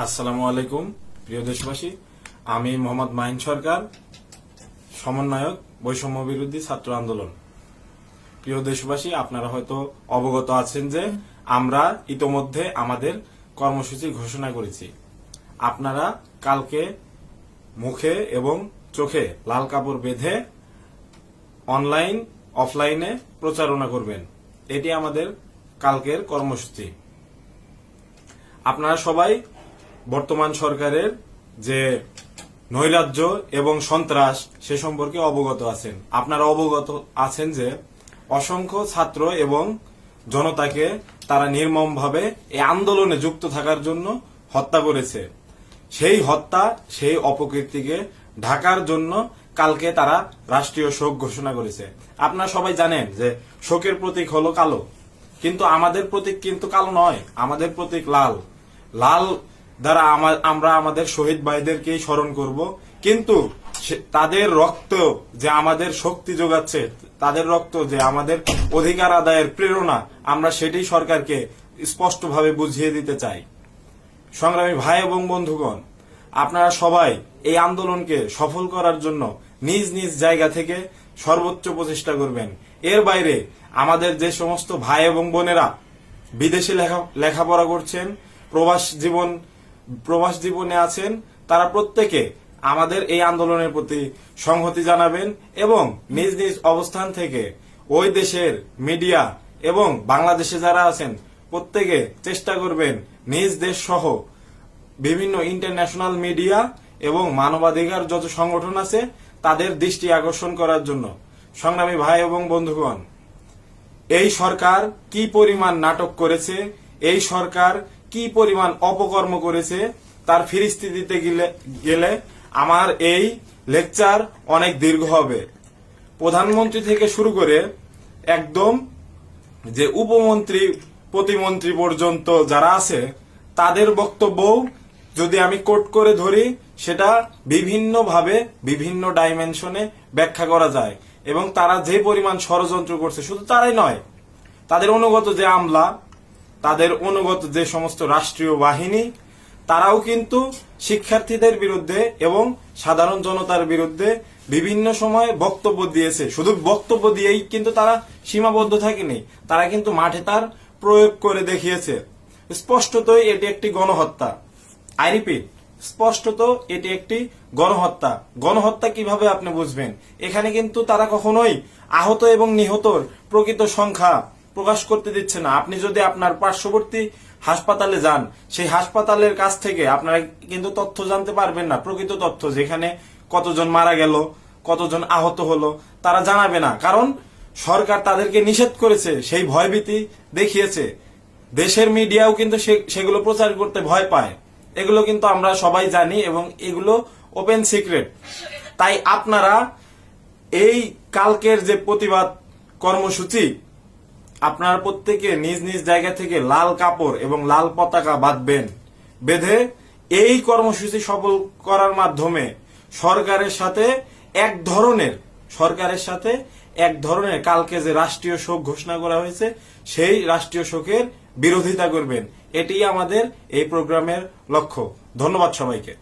আসসালামু আলাইকুম, প্রিয় দেশবাসী। আমি মোহাম্মদ মাইন সরকার, সমন্বয়ক, বৈষম্য বিরোধী ছাত্র আন্দোলন। প্রিয় দেশবাসী, আপনারা হয়তো অবগত আছেন যে আমরা ইতোমধ্যে আমাদের কর্মসূচি ঘোষণা করেছি। আপনারা কালকে মুখে এবং চোখে লাল কাপড় বেঁধে অনলাইন, অফলাইনে প্রচারণা করবেন। এটি আমাদের কালকের কর্মসূচি। আপনারা সবাই বর্তমান সরকারের যে নৈরাজ্য এবং সন্ত্রাস, সে সম্পর্কে অবগত আছেন। আপনারা অবগত আছেন যে অসংখ্য ছাত্র এবং জনতাকে তারা নির্মমভাবে এই আন্দোলনে যুক্ত থাকার জন্য হত্যা করেছে। সেই হত্যা, সেই অপকীর্তিকে ঢাকার জন্য কালকে তারা রাষ্ট্রীয় শোক ঘোষণা করেছে। আপনারা সবাই জানেন যে শোকের প্রতীক হলো কালো। কিন্তু আমাদের প্রতীক কিন্তু কালো নয়, আমাদের প্রতীক লাল। লাল দ্বারা আমরা আমাদের শহীদ ভাইদেরকেই স্মরণ করব। কিন্তু তাদের রক্ত যে আমাদের শক্তি যোগাচ্ছে, তাদের রক্ত যে আমাদের অধিকার আদায়ের প্রেরণা, আমরা সেটাই সরকারকে স্পষ্টভাবে বুঝিয়ে দিতে চাই। সংগ্রামী ভাই এবং বন্ধুগণ, আপনারা সবাই এই আন্দোলনকে সফল করার জন্য নিজ নিজ জায়গা থেকে সর্বোচ্চ প্রচেষ্টা করবেন। এর বাইরে আমাদের যে সমস্ত ভাই এবং বোনেরা বিদেশে লেখা লেখাপড়া করছেন, প্রবাস জীবন প্রবাস জীবনে আছেন, তারা প্রত্যেকে আমাদের এই আন্দোলনের প্রতি সংহতি জানাবেন এবং নিজ নিজ অবস্থান থেকে ওই দেশের মিডিয়া এবং বাংলাদেশে যারা আছেন, প্রত্যেকে চেষ্টা করবেন নিজ দেশ সহ বিভিন্ন ইন্টারন্যাশনাল মিডিয়া এবং মানবাধিকার যত সংগঠন আছে, তাদের দৃষ্টি আকর্ষণ করার জন্য। সংগ্রামী ভাই এবং বন্ধুগণ, এই সরকার কি পরিমাণ নাটক করেছে? এই সরকার কি পরিমাণ অপকর্ম করেছে তার ফিরিস্তি দিতে গেলে- আমার এই লেকচার অনেক দীর্ঘ হবে। প্রধানমন্ত্রী থেকে শুরু করে একদম যে উপমন্ত্রী, প্রতিমন্ত্রী পর্যন্ত যারা আছে, তাদের বক্তব্য যদি আমি কোট করে ধরি, সেটা বিভিন্নভাবে বিভিন্ন ডাইমেনশনে ব্যাখ্যা করা যায়। এবং তারা যে পরিমাণ ষড়যন্ত্র করছে, শুধু তারাই নয়, তাদের অনুগত যে আমলা তাদের অনুগত যে সমস্ত রাষ্ট্রীয় বাহিনী, তারাও কিন্তু শিক্ষার্থীদের বিরুদ্ধে এবং সাধারণ জনতার বিরুদ্ধে বিভিন্ন সময় বক্তব্য দিয়েছে। শুধু বক্তব্য দিয়েই কিন্তু তারা সীমাবদ্ধ থাকেনি, তারা কিন্তু মাঠে তার প্রয়োগ করে দেখিয়েছে। স্পষ্টতই এটি একটি গণহত্যা। আই রিপিট, স্পষ্টত এটি একটি গণহত্যা। গণহত্যা কীভাবে আপনি বুঝবেন? এখানে কিন্তু তারা কখনোই আহত এবং নিহতর প্রকৃত সংখ্যা প্রকাশ করতে দিচ্ছে না। আপনি যদি আপনার পার্শ্ববর্তী হাসপাতালে যান, সেই হাসপাতালের কাছ থেকে আপনারা কিন্তু তথ্য জানতে পারবেন না, প্রকৃত তথ্য, যেখানে কতজন মারা গেল, কতজন আহত হলো, তারা জানাবে না। কারণ সরকার তাদেরকে নিষেধ করেছে, সেই ভয়ভীতি দেখিয়েছে। দেশের মিডিয়াও কিন্তু সেগুলো প্রচার করতে ভয় পায়। এগুলো কিন্তু আমরা সবাই জানি এবং এগুলো ওপেন সিক্রেট। তাই আপনারা এই কালকের যে প্রতিবাদ কর্মসূচি আপনারা প্রত্যেকে নিজ নিজ জায়গা থেকে লাল কাপড় এবং লাল পতাকা বাঁধবেন। বেঁধে এই কর্মসূচি সফল করার মাধ্যমে সরকারের সাথে এক ধরনের, সরকারের সাথে এক ধরনের কালকে যে রাষ্ট্রীয় শোক ঘোষণা করা হয়েছে, সেই রাষ্ট্রীয় শোকের বিরোধিতা করবেন। এটি আমাদের এই প্রোগ্রামের লক্ষ্য। ধন্যবাদ সবাইকে।